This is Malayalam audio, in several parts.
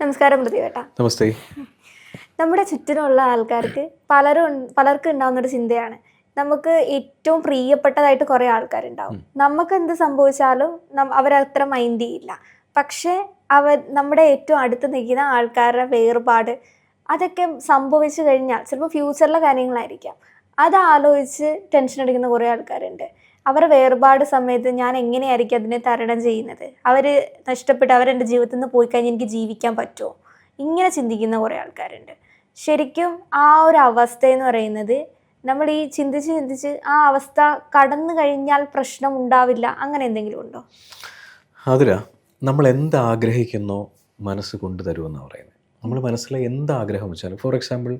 നമസ്കാരം പ്രതിവേട്ട നമസ്തേ. നമ്മുടെ ചുറ്റിനുള്ള ആൾക്കാർക്ക് പലരും പലർക്കും ഉണ്ടാവുന്ന ഒരു ചിന്തയാണ്. നമുക്ക് ഏറ്റവും പ്രിയപ്പെട്ടതായിട്ട് കുറേ ആൾക്കാരുണ്ടാവും. നമുക്ക് എന്ത് സംഭവിച്ചാലും അവരത്ര മൈൻഡ് ചെയ്യില്ല. പക്ഷേ അവർ നമ്മുടെ ഏറ്റവും അടുത്ത് നിൽക്കുന്ന ആൾക്കാരുടെ വേർപാട് അതൊക്കെ സംഭവിച്ചു കഴിഞ്ഞാൽ ചിലപ്പോൾ ഫ്യൂച്ചറിലെ കാര്യങ്ങളായിരിക്കാം. അത് ആലോചിച്ച് ടെൻഷൻ അടിക്കുന്ന കുറേ ആൾക്കാരുണ്ട്. അവരുടെ വേർപാട് സമയത്ത് ഞാൻ എങ്ങനെയായിരിക്കും അതിനെ തരണം ചെയ്യുന്നത്? അവർ നഷ്ടപ്പെട്ട് അവരെന്റെ ജീവിതത്തിൽ നിന്ന് പോയി കഴിഞ്ഞാൽ എനിക്ക് ജീവിക്കാൻ പറ്റുമോ? ഇങ്ങനെ ചിന്തിക്കുന്ന കുറേ ആൾക്കാരുണ്ട്. ശരിക്കും ആ ഒരു അവസ്ഥ എന്ന് പറയുന്നത് നമ്മൾ ഈ ചിന്തിച്ച് ചിന്തിച്ച് ആ അവസ്ഥ കടന്നു കഴിഞ്ഞാൽ പ്രശ്നം ഉണ്ടാവില്ല. അങ്ങനെ എന്തെങ്കിലും ഉണ്ടോ? അതില നമ്മൾ എന്ത് ആഗ്രഹിക്കുന്നോ മനസ്സ് കൊണ്ടു തരുമെന്നാണ് പറയുന്നത്. നമ്മൾ മനസ്സിലെ എന്ത് ആഗ്രഹം വെച്ചാലും ഫോർ എക്സാമ്പിൾ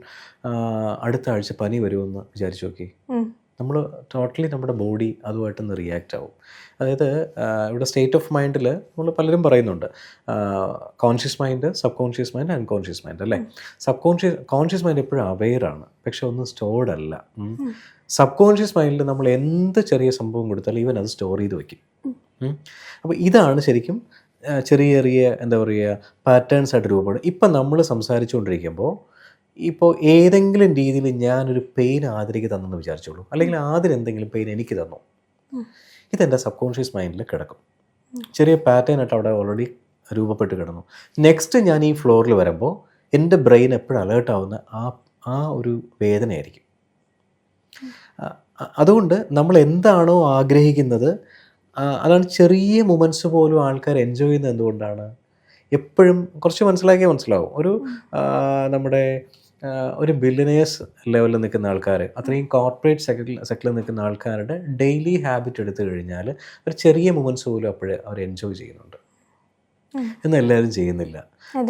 അടുത്ത ആഴ്ച പനി വരുമെന്ന് വിചാരിച്ചു നോക്കി. നമ്മൾ ടോട്ടലി നമ്മുടെ ബോഡി അതുമായിട്ടൊന്ന് റിയാക്റ്റ് ആവും. അതായത് ഇവിടെ സ്റ്റേറ്റ് ഓഫ് മൈൻഡിൽ നമ്മൾ പലരും പറയുന്നുണ്ട്. Conscious mind subconscious mind unconscious mind അല്ലേ? സബ് കോൺഷ്യസ് കോൺഷ്യസ് മൈൻഡ് എപ്പോഴും അവെയറാണ് പക്ഷെ ഒന്നും സ്റ്റോർഡ് അല്ല. സബ് കോൺഷ്യസ് മൈൻഡിൽ നമ്മൾ എന്ത് ചെറിയ സംഭവം കൊടുത്താലും ഈവൻ അത് സ്റ്റോർ ചെയ്ത് വെക്കും. അപ്പോൾ ഇതാണ് ശരിക്കും ചെറിയ ചെറിയ എന്താ പറയുക പാറ്റേൺസ് ആയിട്ട് രൂപപ്പെടും ഇപ്പം നമ്മൾ സംസാരിച്ചുകൊണ്ടിരിക്കുമ്പോൾ ഇപ്പോൾ ഏതെങ്കിലും രീതിയിൽ ഞാനൊരു പെയിൻ ആതിരയ്ക്ക് തന്നെന്ന് വിചാരിച്ചോളൂ. അല്ലെങ്കിൽ ആതിര എന്തെങ്കിലും പെയിൻ എനിക്ക് തന്നു? ഇതെന്റെ സബ് കോൺഷ്യസ് മൈൻഡിൽ കിടക്കും. ചെറിയ പാറ്റേൺ ആയിട്ട് അവിടെ ഓൾറെഡി രൂപപ്പെട്ട് കിടന്നു. നെക്സ്റ്റ് ഞാൻ ഈ ഫ്ലോറിൽ വരുമ്പോൾ എന്റെ ബ്രെയിൻ എപ്പോഴും അലേർട്ട് ആവുന്ന ആ ആ ഒരു വേദനയായിരിക്കും. അതുകൊണ്ട് നമ്മൾ എന്താണോ ആഗ്രഹിക്കുന്നത് അതാണ് ചെറിയ മൊമെന്റ്സ് പോലും ആൾക്കാർ എൻജോയ് ചെയ്യുന്നത് എന്തുകൊണ്ടാണ്? എപ്പോഴും കുറച്ച് മനസ്സിലാക്കിയാൽ മനസ്സിലാവും. ഒരു നമ്മുടെ ഒരു ബില്ലിനേഴ്സ് ലെവലിൽ നിൽക്കുന്ന ആൾക്കാർ അത്രയും കോർപ്പറേറ്റ് സെക്ടറിൽ സെക്ടറിൽ നിൽക്കുന്ന ആൾക്കാരുടെ ഡെയിലി ഹാബിറ്റ് എടുത്തു കഴിഞ്ഞാൽ ഒരു ചെറിയ മൂമെൻസ് പോലും അപ്പോഴേ അവർ എൻജോയ് ചെയ്യുന്നുണ്ട്. എന്നെല്ലാവരും ചെയ്യുന്നില്ല.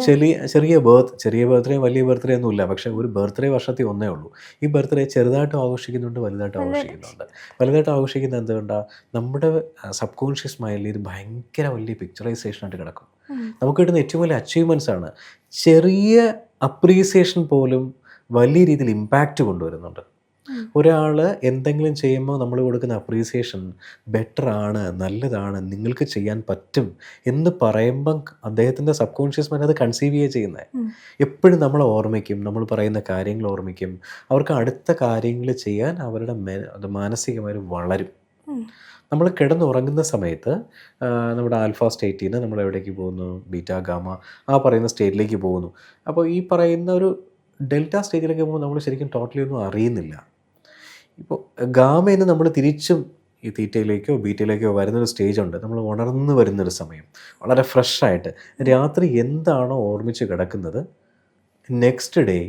ചെറിയ ചെറിയ ബർത്ത് ചെറിയ ബർത്ത്ഡേ വലിയ ബർത്ത്ഡേ ഒന്നും ഇല്ല പക്ഷേ ഒരു ബർത്ത്ഡേ വർഷത്തിൽ ഒന്നേ ഉള്ളൂ. ഈ ബർത്ത്ഡേ ചെറുതായിട്ട് ആഘോഷിക്കുന്നുണ്ട് വലുതായിട്ട് ആഘോഷിക്കുന്നുണ്ട്. വലുതായിട്ട് ആഘോഷിക്കുന്നത് എന്തുകൊണ്ടാണ് നമ്മുടെ സബ് കോൺഷ്യസ് മൈൻഡിൽ ഇത് ഭയങ്കര വലിയ പിക്ചറൈസേഷൻ ആയിട്ട് കിടക്കും. നമുക്ക് കിട്ടുന്ന ഏറ്റവും വലിയ അച്ചീവ്മെന്റ്സ് ആണ്. ചെറിയ അപ്രീസിയേഷൻ പോലും വലിയ രീതിയിൽ ഇമ്പാക്റ്റ് കൊണ്ടുവരുന്നുണ്ട്. ഒരാൾ എന്തെങ്കിലും ചെയ്യുമ്പോൾ നമ്മൾ കൊടുക്കുന്ന അപ്രീസിയേഷൻ ബെറ്റർ ആണ് നല്ലതാണ് നിങ്ങൾക്ക് ചെയ്യാൻ പറ്റും എന്ന് പറയുമ്പം അദ്ദേഹത്തിന്റെ സബ് കോൺഷ്യസ് മൈൻഡ് അത് കൺസീവ് ചെയ്യുക ചെയ്യുന്നത് എപ്പോഴും നമ്മൾ ഓർമ്മിക്കും നമ്മൾ പറയുന്ന കാര്യങ്ങൾ ഓർമ്മിക്കും. അവർക്ക് അടുത്ത കാര്യങ്ങൾ ചെയ്യാൻ അവരുടെ മാനസികമായി വളരും. നമ്മൾ കിടന്നുറങ്ങുന്ന സമയത്ത് നമ്മുടെ ആൽഫ സ്റ്റേറ്റിൽ നിന്ന് നമ്മൾ എവിടേക്ക് പോകുന്നു? ബീറ്റ ഗാമ ആ പറയുന്ന സ്റ്റേറ്റിലേക്ക് പോകുന്നു. അപ്പോൾ ഈ പറയുന്ന ഒരു ഡെൽറ്റ സ്റ്റേറ്റിലേക്ക് പോകുമ്പോൾ നമ്മൾ ശരിക്കും ടോട്ടലി ഒന്നും അറിയുന്നില്ല. ഇപ്പോൾ ഗാമയിൽ നമ്മൾ തിരിച്ചും ഈ തീറ്റയിലേക്കോ ബീറ്റയിലേക്കോ വരുന്നൊരു സ്റ്റേജ് ഉണ്ട്. നമ്മൾ ഉണർന്നു വരുന്നൊരു സമയം. വളരെ ഫ്രഷായിട്ട് രാത്രി എന്താണോ ഓർമ്മിച്ച് കിടക്കുന്നത് നെക്സ്റ്റ് ഡേ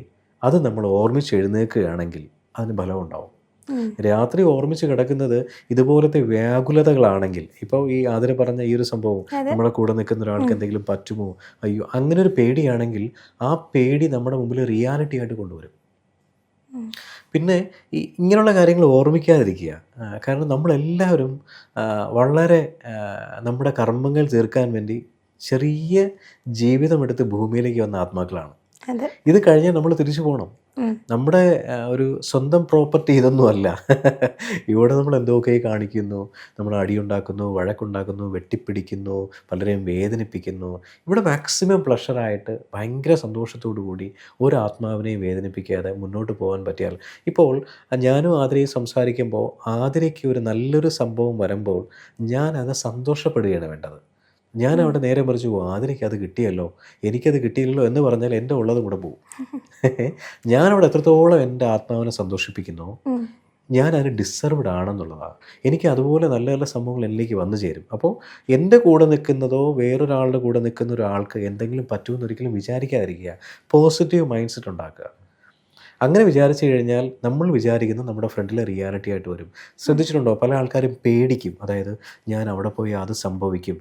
അത് നമ്മൾ ഓർമ്മിച്ച് എഴുന്നേൽക്കുകയാണെങ്കിൽ അതിന് ഫലമുണ്ടാവും. രാത്രി ഓർമ്മിച്ച് കിടക്കുന്നത് ഇതുപോലത്തെ വ്യാകുലതകളാണെങ്കിൽ ഇപ്പോൾ ഈ ആതിര പറഞ്ഞ ഈ ഒരു സംഭവം നമ്മുടെ നമ്മളെ കൂടെ നിൽക്കുന്ന ഒരാൾക്ക് എന്തെങ്കിലും പറ്റുമോ? അയ്യോ അങ്ങനെ ഒരു പേടിയാണെങ്കിൽ ആ പേടി നമ്മുടെ മുമ്പിൽ റിയാലിറ്റി ആയിട്ട് കൊണ്ടുവരും. പിന്നെ ഈ ഇങ്ങനെയുള്ള കാര്യങ്ങൾ ഓർമ്മിക്കാതിരിക്കുക. കാരണം നമ്മളെല്ലാവരും വളരെ നമ്മുടെ കർമ്മങ്ങൾ തീർക്കാൻ വേണ്ടി ചെറിയ ജീവിതമെടുത്ത് ഭൂമിയിലേക്ക് വന്ന ആത്മാക്കളാണ്. ഇത് കഴിഞ്ഞാൽ നമ്മൾ തിരിച്ചു പോകണം. നമ്മുടെ ഒരു സ്വന്തം പ്രോപ്പർട്ടി ഇതൊന്നും അല്ല. ഇവിടെ നമ്മൾ എന്തൊക്കെ കാണിക്കുന്നു. നമ്മൾ അടിയുണ്ടാക്കുന്നു വഴക്കുണ്ടാക്കുന്നു വെട്ടിപ്പിടിക്കുന്നു പലരെയും വേദനിപ്പിക്കുന്നു. ഇവിടെ മാക്സിമം പ്ലഷറായിട്ട് ഭയങ്കര സന്തോഷത്തോടു കൂടി ഒരു ആത്മാവിനെയും വേദനിപ്പിക്കാതെ മുന്നോട്ട് പോകാൻ പറ്റിയാൽ ഇപ്പോൾ ഞാനും ആതിരയും സംസാരിക്കുമ്പോൾ ആതിരയ്ക്ക് ഒരു നല്ലൊരു സംഭവം വരുമ്പോൾ ഞാൻ അത് സന്തോഷപ്പെടുകയാണ് വേണ്ടത്. ഞാൻ അവിടെ നേരെ മറിച്ച് പോകും ആതിരയ്ക്ക് അത് കിട്ടിയല്ലോ. എനിക്കത് കിട്ടിയില്ലല്ലോ എന്ന് പറഞ്ഞാൽ എന്റെ ഉള്ളത് കൂടെ പോകും ഞാനവിടെ എത്രത്തോളം എന്റെ ആത്മാവിനെ സന്തോഷിപ്പിക്കുന്നു? ഞാൻ അതിന് ഡിസർവ്ഡ് ആണെന്നുള്ളതാണ് എനിക്ക് അതുപോലെ നല്ല നല്ല സംഭവങ്ങൾ എന്നിലേക്ക് വന്നു ചേരും. അപ്പോൾ എന്റെ കൂടെ നിൽക്കുന്നതോ വേറൊരാളുടെ കൂടെ നിൽക്കുന്ന ഒരാൾക്ക് എന്തെങ്കിലും പറ്റുമെന്ന് ഒരിക്കലും വിചാരിക്കാതിരിക്കുക. പോസിറ്റീവ് മൈൻഡ് സെറ്റ് ഉണ്ടാക്കുക. അങ്ങനെ വിചാരിച്ചു കഴിഞ്ഞാൽ നമ്മൾ വിചാരിക്കുന്നത് നമ്മുടെ ഫ്രണ്ടിലെ റിയാലിറ്റി ആയിട്ട് വരും. ശ്രദ്ധിച്ചിട്ടുണ്ടോ? പല ആൾക്കാരും പേടിക്കും. അതായത് ഞാൻ അവിടെ പോയി അത് സംഭവിക്കും.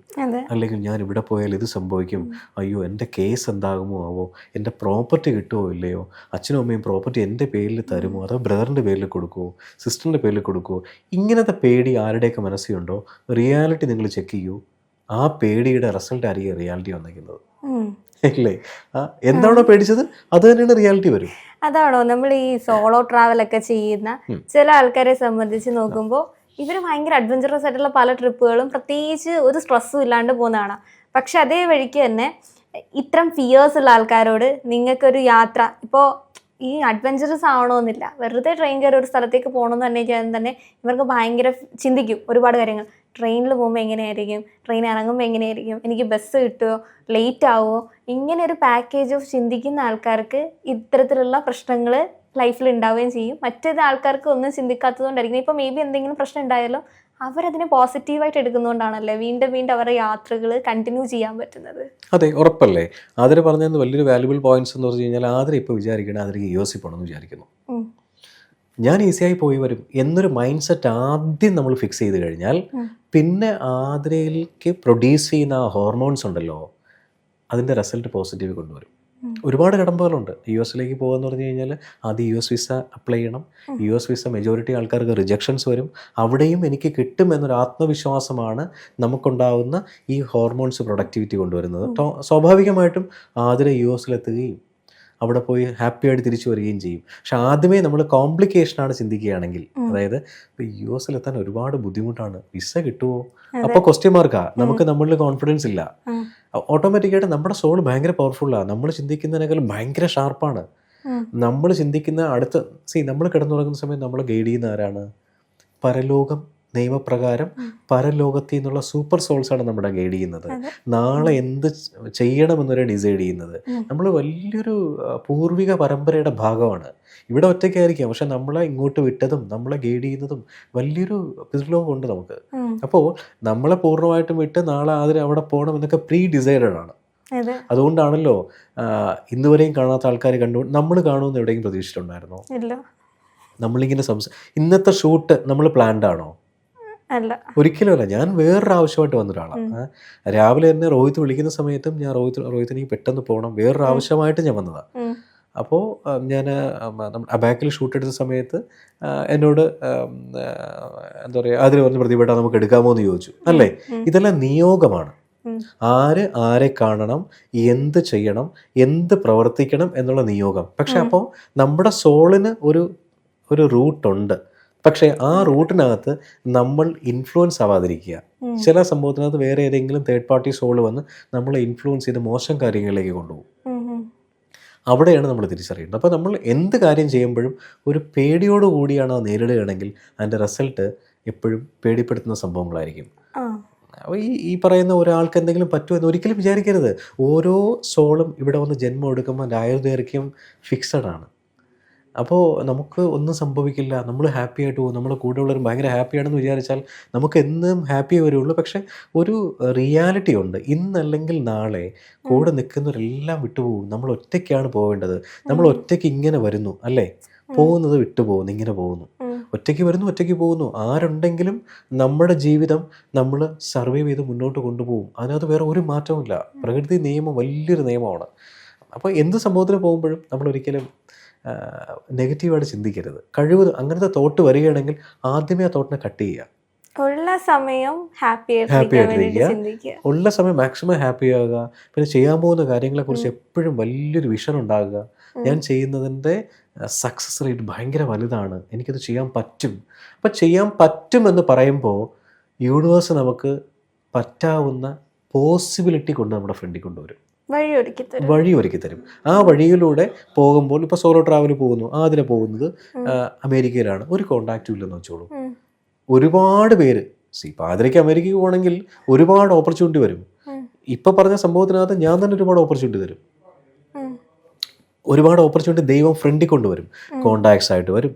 അല്ലെങ്കിൽ ഞാൻ ഇവിടെ പോയാൽ ഇത് സംഭവിക്കും. അയ്യോ എന്റെ കേസ് എന്താകുമോ ആവോ? എന്റെ പ്രോപ്പർട്ടി കിട്ടുമോ ഇല്ലയോ? അച്ഛനും അമ്മയും പ്രോപ്പർട്ടി എന്റെ പേരിൽ തരുമോ? അതോ ബ്രദറിന്റെ പേരിൽ കൊടുക്കുമോ സിസ്റ്ററിന്റെ പേരിൽ കൊടുക്കുമോ ഇങ്ങനത്തെ പേടി ആരുടെയൊക്കെ മനസ്സിലുണ്ടോ? റിയാലിറ്റി നിങ്ങൾ ചെക്ക് ചെയ്യൂ. ആ പേടിയുടെ റിസൾട്ട് ആയിരിക്കും റിയാലിറ്റി വന്നിരിക്കുന്നത്. ഇല്ലേ? എന്താണോ പേടിച്ചത്? അത് തന്നെയാണ് റിയാലിറ്റി വരും. അതാണോ? നമ്മൾ ഈ സോളോ ട്രാവൽ ഒക്കെ ചെയ്യുന്ന ചില ആൾക്കാരെ സംബന്ധിച്ച് നോക്കുമ്പോൾ ഇവർ ഭയങ്കര അഡ്വഞ്ചറസ് ആയിട്ടുള്ള പല ട്രിപ്പുകളും പ്രത്യേകിച്ച് ഒരു സ്ട്രെസ്സും ഇല്ലാണ്ട് പോകുന്നതാണ്. പക്ഷെ അതേ വഴിക്ക് തന്നെ ഇത്തരം ഫിയേഴ്സ് ഉള്ള ആൾക്കാരോട് നിങ്ങൾക്കൊരു യാത്ര ഇപ്പോൾ ഈ അഡ്വഞ്ചറസ് ആവണമെന്നില്ല വെറുതെ ട്രെയിൻ കയറി ഒരു സ്ഥലത്തേക്ക് പോകണമെന്ന് തന്നെ ചെയ്യാൻ തന്നെ ഇവർക്ക് ഭയങ്കര ചിന്തിക്കും ഒരുപാട് കാര്യങ്ങൾ. ട്രെയിനിൽ പോകുമ്പോൾ എങ്ങനെയായിരിക്കും? ട്രെയിൻ ഇറങ്ങുമ്പോൾ എങ്ങനെയായിരിക്കും? എനിക്ക് ബസ് കിട്ടുമോ ലേറ്റ് ആവുമോ ഇങ്ങനെ ഒരു പാക്കേജ് ഓഫ് ചിന്തിക്കുന്ന ആൾക്കാർക്ക് ഇത്തരത്തിലുള്ള പ്രശ്നങ്ങൾ ലൈഫിൽ ഉണ്ടാവുകയും ചെയ്യും. മറ്റേത് ആൾക്കാർക്ക് ഒന്നും ചിന്തിക്കാത്തതുകൊണ്ടായിരിക്കും. ഇപ്പോൾ മേ ബി എന്തെങ്കിലും പ്രശ്നം ഉണ്ടായാലോ അവരതിനെ പോസിറ്റീവായിട്ട് എടുക്കുന്നതുകൊണ്ടാണല്ലേ വീണ്ടും വീണ്ടും അവരുടെ യാത്രകൾ കണ്ടിന്യൂ ചെയ്യാൻ പറ്റുന്നത്. അതെ ഉറപ്പല്ലേ? ആതിര പറഞ്ഞത് വലിയൊരു വാല്യുബിൾ പോയിന്റ്സ് എന്ന് പറഞ്ഞു കഴിഞ്ഞാൽ ആതിര ഇപ്പോൾ വിചാരിക്കണം ആതിരക്ക് യു എസ് പോകണമെന്ന് വിചാരിക്കുന്നു. ഞാൻ ഈസിയായി പോയി വരും എന്നൊരു മൈൻഡ് സെറ്റ് ആദ്യം നമ്മൾ ഫിക്സ് ചെയ്ത് കഴിഞ്ഞാൽ. പിന്നെ ആതിരയിലേക്ക് പ്രൊഡ്യൂസ് ചെയ്യുന്ന ആ ഹോർമോൺസ് ഉണ്ടല്ലോ അതിന്റെ റിസൾട്ട് പോസിറ്റീവ് കൊണ്ടുവരും. ഒരുപാട് കടമ്പകളുണ്ട്. യു എസിലേക്ക് പോകുകയെന്ന് പറഞ്ഞു കഴിഞ്ഞാൽ ആദ്യം യു എസ് വിസ അപ്ലൈ ചെയ്യണം. യു എസ് വിസ മെജോറിറ്റി ആൾക്കാർക്ക് റിജക്ഷൻസ് വരും. അവിടെയും എനിക്ക് കിട്ടും എന്നൊരു ആത്മവിശ്വാസമാണ് നമുക്കുണ്ടാവുന്ന ഈ ഹോർമോൺസ് പ്രൊഡക്ടിവിറ്റി കൊണ്ടുവരുന്നത്. സ്വാഭാവികമായിട്ടും ആതിര യു എസിലെത്തുകയും അവിടെ പോയി ഹാപ്പി ആയിട്ട് തിരിച്ചു വരികയും ചെയ്യും. പക്ഷെ ആദ്യമേ നമ്മൾ കോംപ്ലിക്കേഷനാണ് ചിന്തിക്കുകയാണെങ്കിൽ അതായത് ഇപ്പോൾ യു എസിലെത്താൻ ഒരുപാട് ബുദ്ധിമുട്ടാണ്. വിസ കിട്ടുമോ അപ്പോൾ ക്വസ്റ്റ്യൻ മാർക്കാ നമുക്ക് നമ്മളിൽ കോൺഫിഡൻസ് ഇല്ല. ഓട്ടോമാറ്റിക്കായിട്ട് നമ്മുടെ സോൾ ഭയങ്കര പവർഫുള്ളാണ് നമ്മൾ ചിന്തിക്കുന്നതിനേക്കാളും ഭയങ്കര ഷാർപ്പാണ്. നമ്മൾ ചിന്തിക്കുന്ന അടുത്ത സി നമ്മൾ കിടന്നുറങ്ങുന്ന സമയം നമ്മൾ ഗൈഡ് ചെയ്യുന്ന ആരാണ്? പരലോകം നിയമപ്രകാരം പരലോകത്തിൽ നിന്നുള്ള സൂപ്പർ സോൾസ് ആണ് നമ്മുടെ ഗൈഡ് ചെയ്യുന്നത്. നാളെ എന്ത് ചെയ്യണമെന്നൊരു ഡിസൈഡ് ചെയ്യുന്നത്. നമ്മൾ വലിയൊരു പൂർവിക പരമ്പരയുടെ ഭാഗമാണ്. ഇവിടെ ഒറ്റയ്ക്കായിരിക്കാം. പക്ഷെ നമ്മളെ ഇങ്ങോട്ട് വിട്ടതും നമ്മളെ ഗൈഡ് ചെയ്യുന്നതും വലിയൊരു പിതൃലോകമുണ്ട് നമുക്ക്. അപ്പോൾ നമ്മളെ പൂർണമായിട്ടും വിട്ട് നാളെ അതിന് അവിടെ പോകണം എന്നൊക്കെ പ്രീ ഡിസൈഡഡ് ആണ്. അതെ. അതുകൊണ്ടാണല്ലോ ഇന്ന് ഇന്നുവരെയും കാണാത്ത ആൾക്കാർ കണ്ടു നമ്മൾ കാണുമെന്ന് എവിടെയെങ്കിലും പ്രതീക്ഷിച്ചിട്ടുണ്ടായിരുന്നോ? നമ്മളിങ്ങനെ സംസ ഇന്നത്തെ ഷൂട്ട് നമ്മൾ പ്ലാൻഡ് ആണോ? അല്ല. ഒരിക്കലുമല്ല ഞാൻ വേറൊരു ആവശ്യമായിട്ട് വന്ന ഒരാളാണ് രാവിലെ എന്നെ രോഹിത് വിളിക്കുന്ന സമയത്തും ഞാൻ റോഹിത് റോഹിത്തിനേക്ക് പെട്ടെന്ന് പോകണം വേറൊരു ആവശ്യമായിട്ട് ഞാൻ വന്നതാണ് അപ്പോൾ ഞാൻ ബാക്കിൽ ഷൂട്ട് എടുത്ത സമയത്ത് എന്നോട് എന്താ പറയുക അതിൽ പറഞ്ഞ് പ്രതിഭട്ട നമുക്ക് എടുക്കാമോ എന്ന് ചോദിച്ചു. അല്ലേ? ഇതെല്ലാം നിയോഗമാണ്. ആര് ആരെ കാണണം എന്ത് ചെയ്യണം എന്ത് പ്രവർത്തിക്കണം എന്നുള്ള നിയോഗം. പക്ഷെ അപ്പോൾ നമ്മുടെ സോളിന് ഒരു ഒരു റൂട്ടുണ്ട്. പക്ഷേ ആ റൂട്ടിനകത്ത് നമ്മൾ ഇൻഫ്ലുവൻസ് ആവാതിരിക്കുക. ചില സംഭവത്തിനകത്ത് വേറെ ഏതെങ്കിലും തേർഡ് പാർട്ടി സോൾ വന്ന് നമ്മളെ ഇൻഫ്ലുവൻസ് ചെയ്ത് മോശം കാര്യങ്ങളിലേക്ക് കൊണ്ടുപോകും. അവിടെയാണ് നമ്മൾ തിരിച്ചറിയേണ്ടത്. അപ്പോൾ നമ്മൾ എന്ത് കാര്യം ചെയ്യുമ്പോഴും ഒരു പേടിയോട് കൂടിയാണ് അത് നേരിടുകയാണെങ്കിൽ അതിന്റെ റിസൾട്ട് എപ്പോഴും പേടിപ്പെടുത്തുന്ന സംഭവങ്ങളായിരിക്കും. ഈ ഈ പറയുന്ന ഒരാൾക്ക് എന്തെങ്കിലും പറ്റുമെന്ന് ഒരിക്കലും വിചാരിക്കരുത്. ഓരോ സോളും ഇവിടെ വന്ന് ജന്മം എടുക്കുമ്പോൾ അതിന്റെ ആയുർദൈർഘ്യം ഫിക്സഡ് ആണ്. അപ്പോൾ നമുക്ക് ഒന്നും സംഭവിക്കില്ല. നമ്മൾ ഹാപ്പി ആയിട്ട് പോകും. നമ്മളെ കൂടെയുള്ളവർ ഭയങ്കര ഹാപ്പിയാണെന്ന് വിചാരിച്ചാൽ നമുക്ക് എന്നും ഹാപ്പി വരുള്ളൂ. പക്ഷെ ഒരു റിയാലിറ്റി ഉണ്ട്. ഇന്നല്ലെങ്കിൽ നാളെ കൂടെ നിൽക്കുന്നവരെല്ലാം വിട്ടുപോകും. നമ്മൾ ഒറ്റയ്ക്കാണ് പോകേണ്ടത്. നമ്മൾ ഒറ്റയ്ക്ക് ഇങ്ങനെ വരുന്നു അല്ലേ? പോകുന്നത് വിട്ടുപോകുന്നു ഇങ്ങനെ പോകുന്നു. ഒറ്റയ്ക്ക് വരുന്നു ഒറ്റയ്ക്ക് പോകുന്നു. ആരുണ്ടെങ്കിലും നമ്മുടെ ജീവിതം നമ്മൾ സർവൈവ് ചെയ്ത് മുന്നോട്ട് കൊണ്ടുപോകും. അതിനകത്ത് വേറെ ഒരു മാറ്റവുമില്ല. പ്രകൃതി നിയമം വലിയൊരു നിയമമാണ്. അപ്പോൾ എന്ത് സംഭവത്തിന് പോകുമ്പോഴും നമ്മൾ ഒരിക്കലും നെഗറ്റീവായിട്ട് ചിന്തിക്കരുത്. കഴിവ് അങ്ങനത്തെ തോട്ട് വരികയാണെങ്കിൽ ആദ്യമേ ആ തോട്ടിനെ കട്ട് ചെയ്യുക. ഉള്ള സമയം ഹാപ്പി ആയിട്ട് ഇരിക്കുക ആയിട്ടിരിക്കുക. ഉള്ള സമയം മാക്സിമം ഹാപ്പി ആകുക. പിന്നെ ചെയ്യാൻ പോകുന്ന കാര്യങ്ങളെ കുറിച്ച് എപ്പോഴും വലിയൊരു വിഷൻ ഉണ്ടാകുക. ഞാൻ ചെയ്യുന്നതിന്റെ സക്സസ് റേറ്റ് ഭയങ്കര വലുതാണ്. എനിക്കത് ചെയ്യാൻ പറ്റും. അപ്പം ചെയ്യാൻ പറ്റും എന്ന് പറയുമ്പോൾ യൂണിവേഴ്സ് നമുക്ക് പറ്റാവുന്ന പോസിബിലിറ്റി കൊണ്ട് നമ്മുടെ ഫ്രണ്ടിൽ കൊണ്ടുവരും വഴി ഒരുക്കി തരും. ആ വഴിയിലൂടെ പോകുമ്പോൾ ഇപ്പോൾ സോളോ ട്രാവൽ പോകുന്നു. ആദ്യം പോകുന്നത് അമേരിക്കയിലാണ്. ഒരു കോണ്ടാക്റ്റും ഇല്ലെന്ന് വെച്ചോളൂ. ഒരുപാട് പേര് സി ആതിരയ്ക്ക് അമേരിക്കയ്ക്ക് പോകണമെങ്കിൽ ഒരുപാട് ഓപ്പർച്യൂണിറ്റി വരും. ഇപ്പൊ ഇപ്പം പറഞ്ഞ സംഭവത്തിനകത്ത് ഞാൻ തന്നെ ഒരുപാട് ഓപ്പർച്യൂണിറ്റി തരും. ഒരുപാട് ഓപ്പർച്യൂണിറ്റി ദൈവം ഫ്രണ്ടിൽ കൊണ്ടുവരും കോണ്ടാക്ട്സ് ആയിട്ട് വരും.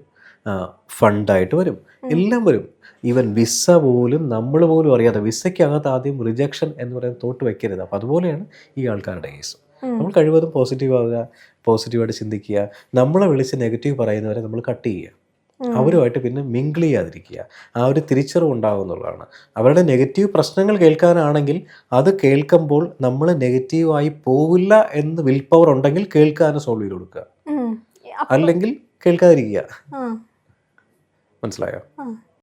ഫണ്ടായിട്ട് വരും. എല്ലാം വരും. ഈവൻ വിസ പോലും നമ്മൾ പോലും അറിയാതെ വിസയ്ക്കകത്ത് ആദ്യം റിജക്ഷൻ എന്ന് പറയുന്നത് തോട്ട് വെക്കരുത്. അപ്പോൾ അതുപോലെയാണ് ഈ ആൾക്കാരുടെ കേസ് നമ്മൾ കഴിവതും പോസിറ്റീവ് ആവുക പോസിറ്റീവായിട്ട് ചിന്തിക്കുക. നമ്മളെ വിളിച്ച് നെഗറ്റീവ് പറയുന്നവരെ നമ്മൾ കട്ട് ചെയ്യുക. അവരുമായിട്ട് പിന്നെ മിങ്കിൾ ചെയ്യാതിരിക്കുക. ആ ഒരു തിരിച്ചറിവ് ഉണ്ടാകുന്നുള്ളതാണ് അവരുടെ നെഗറ്റീവ് പ്രശ്നങ്ങൾ കേൾക്കാനാണെങ്കിൽ അത് കേൾക്കുമ്പോൾ നമ്മൾ നെഗറ്റീവായി പോവില്ല എന്ന് വിൽ പവർ ഉണ്ടെങ്കിൽ കേൾക്കാനും സോൾവ് ചെയ്ത് കൊടുക്കുക. അല്ലെങ്കിൽ കേൾക്കാതിരിക്കുക. മനസ്സിലായോ.